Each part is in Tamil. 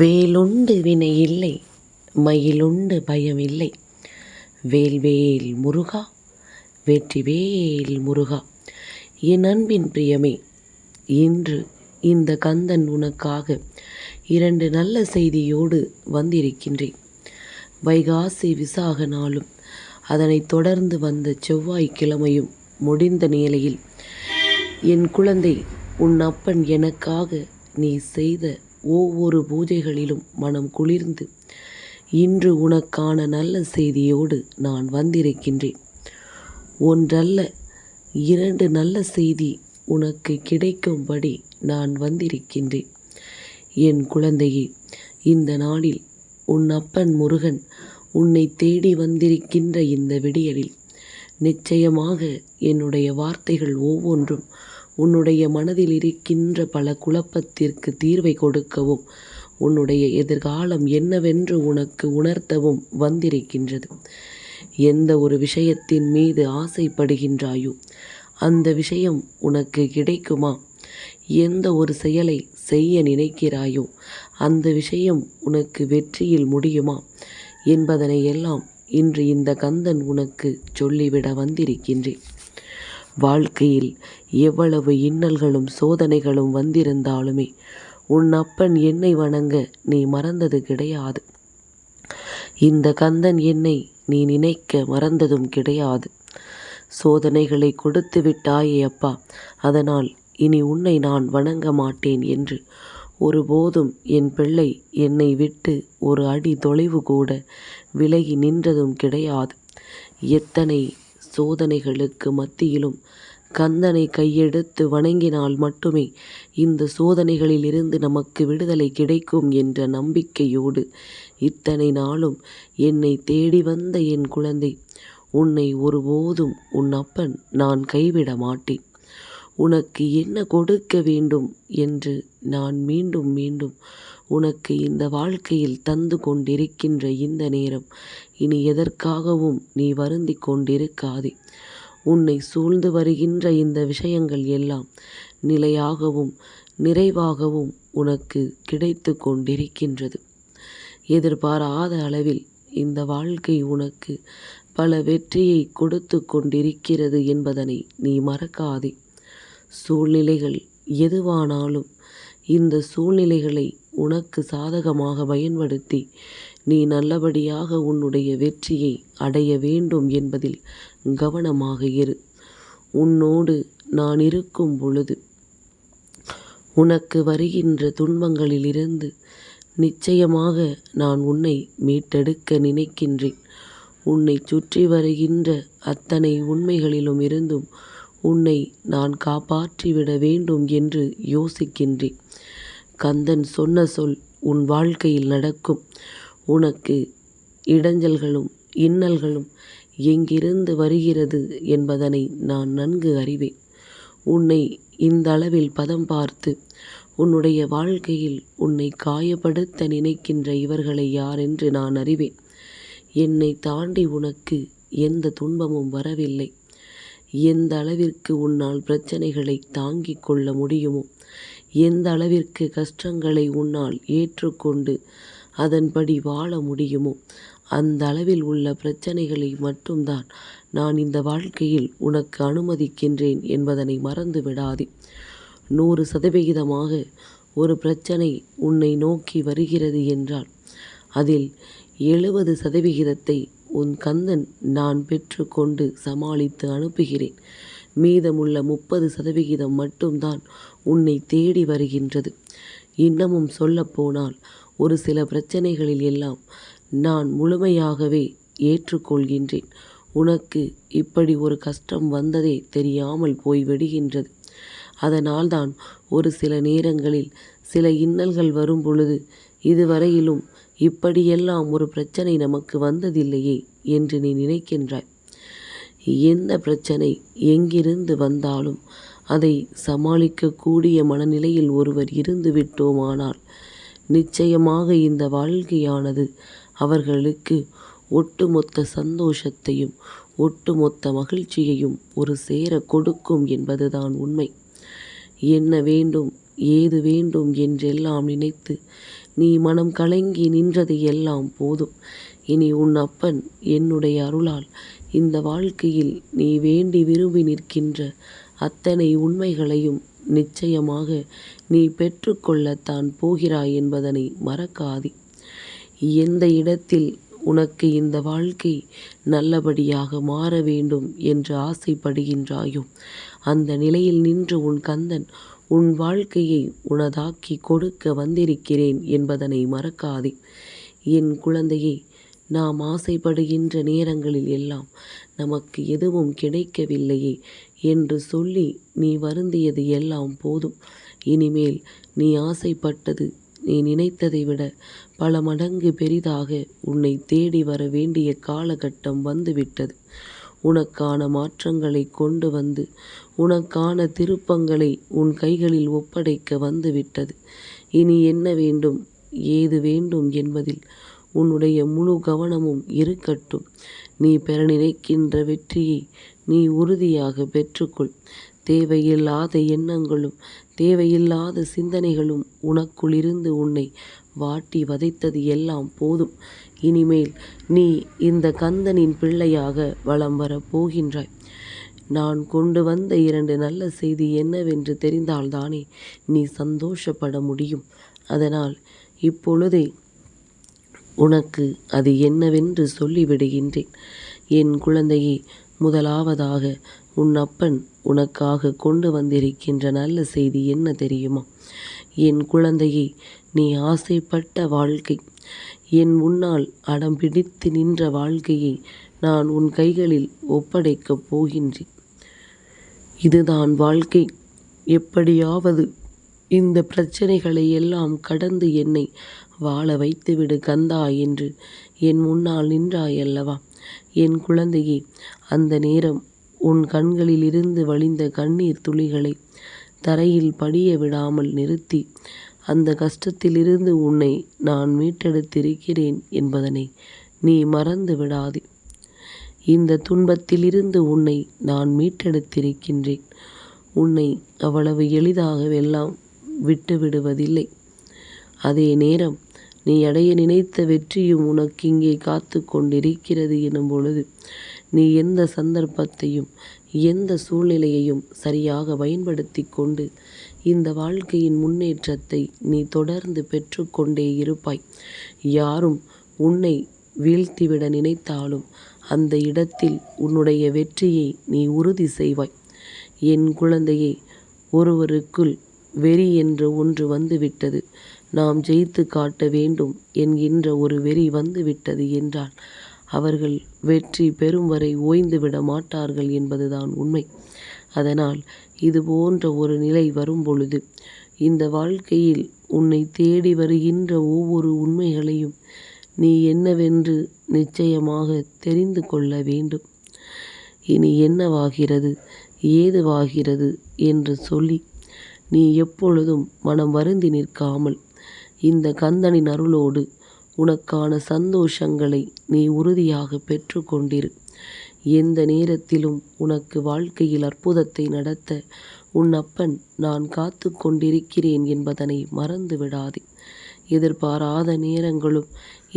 வேலுண்டு வினை இல்லை மயிலுண்டு பயம் இல்லை. வேல்வேல் முருகா வெற்றிவேல் முருகா. என் அன்பின் பிரியமே இன்று இந்த கந்தன் உனக்காக இரண்டு நல்ல செய்தியோடு வந்திருக்கின்றேன். வைகாசி விசாக நாளும் அதனைத் தொடர்ந்து வந்த செவ்வாய்க்கிழமையும் முடிந்த நிலையில் என் குழந்தை உன் அப்பன் எனக்காக நீ செய்த ஒவ்வொரு பூஜைகளிலும் மனம் குளிர்ந்து இன்று உனக்கான நல்ல செய்தியோடு நான் வந்திருக்கின்றேன். ஒன்றல்ல இரண்டு நல்ல செய்தி உனக்கு கிடைக்கும்படி நான் வந்திருக்கின்றேன். என் குழந்தையே இந்த நாளில் உன் அப்பன் முருகன் உன்னை தேடி வந்திருக்கின்ற இந்த விடியலில் நிச்சயமாக என்னுடைய வார்த்தைகள் ஒவ்வொன்றும் உன்னுடைய மனதில் இருக்கின்ற பல குழப்பத்திற்கு தீர்வை கொடுக்கவும் உன்னுடைய எதிர்காலம் என்னவென்று உனக்கு உணர்த்தவும் வந்திருக்கின்றது. எந்த ஒரு விஷயத்தின் மீது ஆசைப்படுகின்றாயோ அந்த விஷயம் உனக்கு கிடைக்குமா? எந்த ஒரு செயலை செய்ய நினைக்கிறாயோ அந்த விஷயம் உனக்கு வெற்றியில் முடியுமா? என்பதனை எல்லாம் இன்று இந்த கந்தன் உனக்கு சொல்லிவிட வந்திருக்கின்றேன். வாழ்க்கையில் எவ்வளவு இன்னல்களும் சோதனைகளும் வந்திருந்தாலுமே உன் அப்பன் என்னை வணங்க நீ மறந்தது கிடையாது. இந்த கந்தன் என்னை நீ நினைக்க மறந்ததும் கிடையாது. சோதனைகளை கொடுத்து விட்டாயே அப்பா அதனால் இனி உன்னை நான் வணங்க மாட்டேன் என்று. ஒருபோதும் என் பிள்ளை என்னை விட்டு ஒரு அடி தொலைவு கூட விலகி நின்றதும் கிடையாது. எத்தனை சோதனைகளுக்கு மத்தியிலும் கந்தனை கையெடுத்து வணங்கினால் மட்டுமே இந்த சோதனைகளில் இருந்து நமக்கு விடுதலை கிடைக்கும் என்ற நம்பிக்கையோடு இத்தனை நாளும் என்னை தேடி வந்த என் குழந்தை உன்னை ஒருபோதும் உன் அப்பன் நான் கைவிட மாட்டேன். உனக்கு என்ன கொடுக்க வேண்டும் என்று நான் மீண்டும் மீண்டும் உனக்கு இந்த வாழ்க்கையில் தந்து கொண்டிருக்கின்ற இந்த நேரம் இனி எதற்காகவும் நீ வருந்தி கொண்டிருக்காதே. உன்னை சூழ்ந்து வருகின்ற இந்த விஷயங்கள் எல்லாம் நிலையாகவும் நிறைவாகவும் உனக்கு கிடைத்து கொண்டிருக்கின்றது. எதிர்பாராத அளவில் இந்த வாழ்க்கை உனக்கு பல வெற்றியை கொடுத்து கொண்டிருக்கிறது என்பதனை நீ மறக்காதே. சூழ்நிலைகள் எதுவானாலும் இந்த சூழ்நிலைகளை உனக்கு சாதகமாக பயன்படுத்தி நீ நல்லபடியாக உன்னுடைய வெற்றியை அடைய வேண்டும் என்பதில் கவனமாக இரு. உன்னோடு நான் இருக்கும் பொழுது உனக்கு வருகின்ற துன்பங்களிலிருந்து நிச்சயமாக நான் உன்னை மீட்டெடுக்க நினைக்கின்றேன். உன்னை சுற்றி வருகின்ற அத்தனை உண்மைகளிலும் இருந்தும் உன்னை நான் காப்பாற்றிவிட வேண்டும் என்று யோசிக்கின்றேன். கந்தன் சொன்ன சொல் உன் வாழ்க்கையில் நடக்கும். உனக்கு இடைஞ்சல்களும் இன்னல்களும் எங்கிருந்து வருகிறது என்பதனை நான் நன்கு அறிவேன். உன்னை இந்த அளவில் பதம் பார்த்து உன்னுடைய வாழ்க்கையில் உன்னை காயப்படுத்த நினைக்கின்ற இவர்களை யாரென்று நான் அறிவேன். என்னை தாண்டி உனக்கு எந்த துன்பமும் வரவில்லை. எந்த அளவிற்கு உன்னால் பிரச்சனைகளை தாங்கிக் கொள்ள முடியுமோ எந்த அளவிற்கு கஷ்டங்களை உன்னால் ஏற்றுக்கொண்டு அதன்படி வாழ முடியுமோ அந்த அளவில் உள்ள பிரச்சனைகளை மட்டும்தான் நான் இந்த வாழ்க்கையில் உனக்கு அனுமதிக்கின்றேன் என்பதனை மறந்து விடாதே. நூறு சதவிகிதமாக ஒரு பிரச்சனை உன்னை நோக்கி வருகிறது என்றால் அதில் எழுபது சதவிகிதத்தை உன் கந்தன் நான் பெற்றுக்கொண்டு சமாளித்து அனுப்புகிறேன். மீதமுள்ள முப்பது சதவிகிதம் மட்டும்தான் உன்னை தேடி வருகின்றது. இன்னமும் சொல்லப்போனால் ஒரு சில பிரச்சனைகளில் எல்லாம் நான் முழுமையாகவே ஏற்றுக்கொள்கின்றேன். உனக்கு இப்படி ஒரு கஷ்டம் வந்ததே தெரியாமல் போய் விடுகின்றது அதனால்தான் ஒரு சில நேரங்களில் சில இன்னல்கள் வரும் பொழுது இதுவரையிலும் இப்படியெல்லாம் ஒரு பிரச்சனை நமக்கு வந்ததில்லையே என்று நீ நினைக்கின்றாய். எந்த பிரச்சனை எங்கிருந்து வந்தாலும் அதை சமாளிக்கக்கூடிய மனநிலையில் ஒருவர் இருந்து விட்டோமானால் நிச்சயமாக இந்த வாழ்க்கையானது அவர்களுக்கு ஒட்டுமொத்த சந்தோஷத்தையும் ஒட்டுமொத்த மகிழ்ச்சியையும் ஒரு சேர கொடுக்கும் என்பதுதான் உண்மை. என்ன வேண்டும் ஏது வேண்டும் என்றெல்லாம் நினைத்து நீ மனம் கலங்கி நின்றது எல்லாம் போதும். இனி உன் அப்பன் என்னுடைய அருளால் இந்த வாழ்க்கையில் நீ வேண்டி விரும்பி நிற்கின்ற அத்தனை உண்மைகளையும் நிச்சயமாக நீ பெற்றுக்கொள்ளத்தான் போகிறாய் என்பதனை மறக்காதே. எந்த இடத்தில் உனக்கு இந்த வாழ்க்கை நல்லபடியாக மாற வேண்டும் என்று ஆசைப்படுகின்றாயோ அந்த நிலையில் நின்று உன் கந்தன் உன் வாழ்க்கையை உனதாக்கி கொடுக்க வந்திருக்கிறேன் என்பதனை மறக்காதே. என் குழந்தையே நாம் ஆசைப்படுகின்ற நேரங்களில் எல்லாம் நமக்கு எதுவும் கிடைக்கவில்லையே என்று சொல்லி நீ வருந்தியது எல்லாம் போதும். இனிமேல் நீ ஆசைப்பட்டது நீ நினைத்ததை விட பல மடங்கு பெரிதாக உன்னை தேடி வர வேண்டிய காலகட்டம் வந்துவிட்டது. உனக்கான மாற்றங்களை கொண்டு வந்து உனக்கான திருப்பங்களை உன் கைகளில் ஒப்படைக்க வந்துவிட்டது. இனி என்ன வேண்டும்? ஏது வேண்டும் என்பதில் உன்னுடைய முழு கவனமும் இருக்கட்டும். நீ பெற நினைக்கின்ற வெற்றியை நீ உறுதியாக பெற்றுக்கொள். தேவையில்லாத எண்ணங்களும் தேவையில்லாத சிந்தனைகளும் உனக்குள்ளிருந்து உன்னை வாட்டி வதைத்தது எல்லாம் போதும். இனிமேல் நீ இந்த கந்தனின் பிள்ளையாக வலம் வரப் போகின்றாய். நான் கொண்டு வந்த இரண்டு நல்ல செய்தி என்னவென்று தெரிந்தால்தானே நீ சந்தோஷப்பட முடியும். அதனால் இப்பொழுதே உனக்கு அது என்னவென்று சொல்லிவிடுகின்றேன். என் குழந்தையே முதலாவதாக உன் அப்பன் உனக்காக கொண்டு வந்திருக்கின்ற நல்ல செய்தி என்ன தெரியுமா? என் குழந்தையே நீ ஆசைப்பட்ட வாழ்க்கை. என் முன்னால் அடம் பிடித்து நின்ற வாழ்க்கையை நான் உன் கைகளில் ஒப்படைக்கப் போகின்றேன். இதுதான் வாழ்க்கை. எப்படியாவது இந்த பிரச்சனைகளை எல்லாம் கடந்து என்னை வாழ வைத்துவிடு கந்தா என்று என் முன்னால் நின்றாயல்லவா என் குழந்தையே அந்த நேரம் உன் கண்களிலிருந்து வழிந்த கண்ணீர் துளிகளை தரையில் படிய விடாமல் நிறுத்தி அந்த கஷ்டத்திலிருந்து உன்னை நான் மீட்டெடுத்திருக்கிறேன் என்பதனை நீ மறந்து விடாதே. இந்த துன்பத்திலிருந்து உன்னை நான் மீட்டெடுத்திருக்கின்றேன். உன்னை அவ்வளவு எளிதாகவெல்லாம் விட்டு விடுவதில்லை அதே நேரம் நீ அடைய நினைத்த வெற்றியும் உனக்கு இங்கே காத்து கொண்டிருக்கிறது எனும் பொழுது நீ எந்த சந்தர்ப்பத்தையும் எந்த சூழ்நிலையையும் சரியாக பயன்படுத்தி கொண்டு இந்த வாழ்க்கையின் முன்னேற்றத்தை நீ தொடர்ந்து பெற்றுக்கொண்டே இருப்பாய். யாரும் உன்னை வீழ்த்திவிட நினைத்தாலும் அந்த இடத்தில் உன்னுடைய வெற்றியை நீ உறுதி செய்வாய். என் குழந்தையை ஒருவருக்குள் வெறி என்ற ஒன்று வந்துவிட்டது. நாம் ஜெயித்து காட்ட வேண்டும் என்கின்ற ஒரு வெறி வந்துவிட்டது என்றால் அவர்கள் வெற்றி பெறும் வரை ஓய்ந்துவிட மாட்டார்கள் என்பதுதான் உண்மை. அதனால் இது போன்ற ஒரு நிலை வரும் பொழுது இந்த வாழ்க்கையில் உன்னை தேடி வருகின்ற ஒவ்வொரு உண்மைகளையும் நீ என்னவென்று நிச்சயமாக தெரிந்து கொள்ள வேண்டும். இனி என்னவாகிறது? ஏதுவாகிறது? என்று சொல்லி நீ எப்பொழுதும் மனம் வருந்தி நிற்காமல் இந்த கந்தனின் அருளோடு உனக்கான சந்தோஷங்களை நீ உறுதியாக பெற்றுக்கொண்டிரு எந்த நேரத்திலும் உனக்கு வாழ்க்கையில் அற்புதத்தை நடத்த உன் அப்பன் நான் காத்து கொண்டிருக்கிறேன் என்பதனை மறந்து விடாதே எதிர்பாராத நேரங்களும்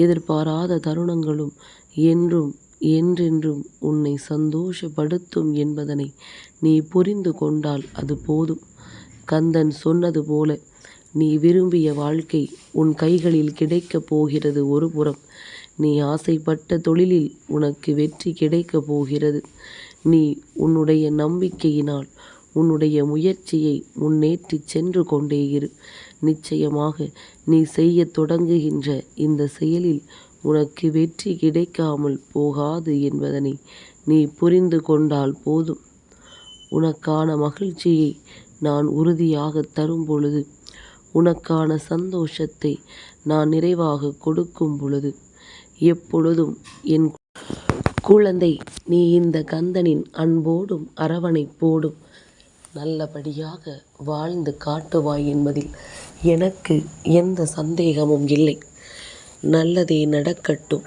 எதிர்பாராத தருணங்களும் என்றும் என்றென்றும் உன்னை சந்தோஷப்படுத்தும் என்பதனை நீ புரிந்து கொண்டால் அது போதும். கந்தன் சொன்னது போல நீ விரும்பிய வாழ்க்கை உன் கைகளில் கிடைக்கப் போகிறது ஒரு புறம். நீ ஆசைப்பட்ட தொழிலில் உனக்கு வெற்றி கிடைக்கப் போகிறது. நீ உன்னுடைய நம்பிக்கையினால் உன்னுடைய முயற்சியை முன்னேற்றிச் சென்று கொண்டே இரு. நிச்சயமாக நீ செய்யத் தொடங்குகின்ற இந்த செயலில் உனக்கு வெற்றி கிடைக்காமல் போகாது என்பதனை நீ புரிந்து கொண்டால் போதும். உனக்கான மகிழ்ச்சியை நான் உறுதியாக தரும் பொழுது உனக்கான சந்தோஷத்தை நான் நிறைவாக கொடுக்கும் பொழுது எப்பொழுதும் என் குழந்தை நீ இந்த கந்தனின் அன்போடும் அரவணைப்போடும் நல்லபடியாக வாழ்ந்து காட்டுவாய் என்பதில் எனக்கு எந்த சந்தேகமும் இல்லை. நல்லதே நடக்கட்டும்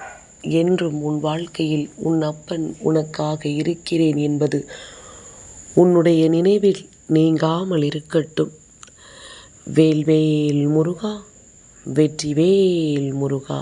என்றும் உன் வாழ்க்கையில் உன் அப்பன் உனக்காக இருக்கிறேன் என்பது உன்னுடைய நினைவில் நீங்காமல் இருக்கட்டும். வேல்வேல் முருகா வெற்றிவேல் முருகா.